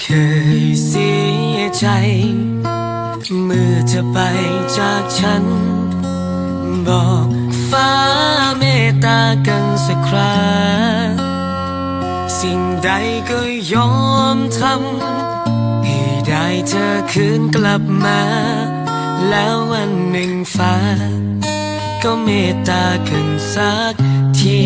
เคยเสียใจ เมื่อเธอไปจากฉัน บอกฟ้าเมตตากันสักคราสิ่งใดก็ยอมทำให้ได้เธอคืนกลับมา แล้ววันหนึ่งฟ้า ก็เมตตากันสักที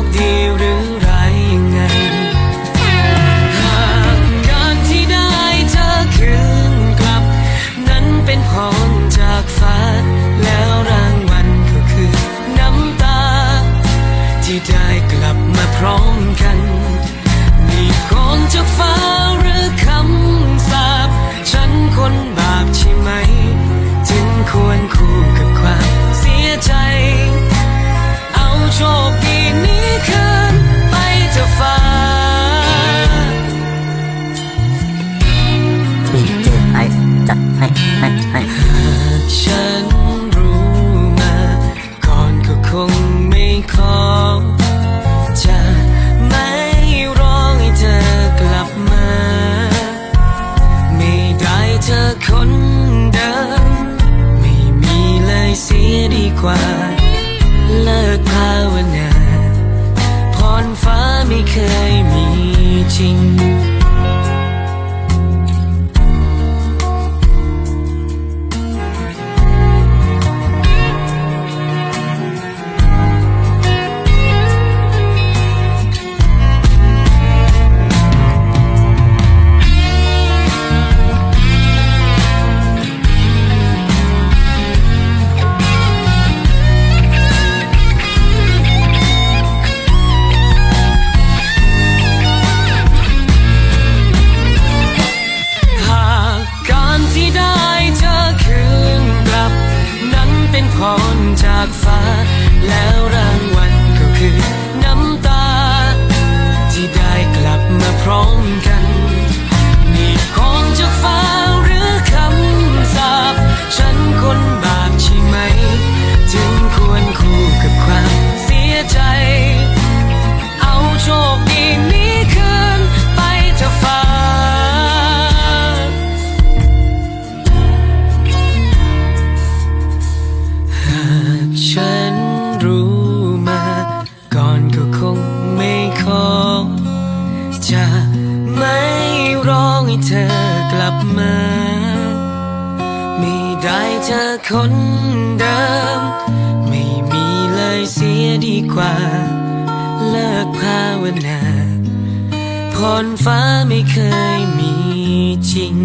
คดีหรือร้ายยังไง หากการที่ได้เธอคืนกลับ นั้นเป็นพรจากฟ้าแล้วรางวัลก็คือน้ำตา ที่ได้กลับมาพร้อมกัน มีพรจากฟ้าหรือคำสาปฉันคนบาปช่ไหม กว่า เลิกภาวนาพรฟ้าไม่เคยมีจริง เป็นพรจากฟ้า แล้วรางวัลก็คือ จะไม่ร้องให้เธอกลับมา ไม่ได้เธอคนเดิม ไม่มีเลยเสียดีกว่า เลิกภาวนาพรฟ้าไม่เคยมีจริง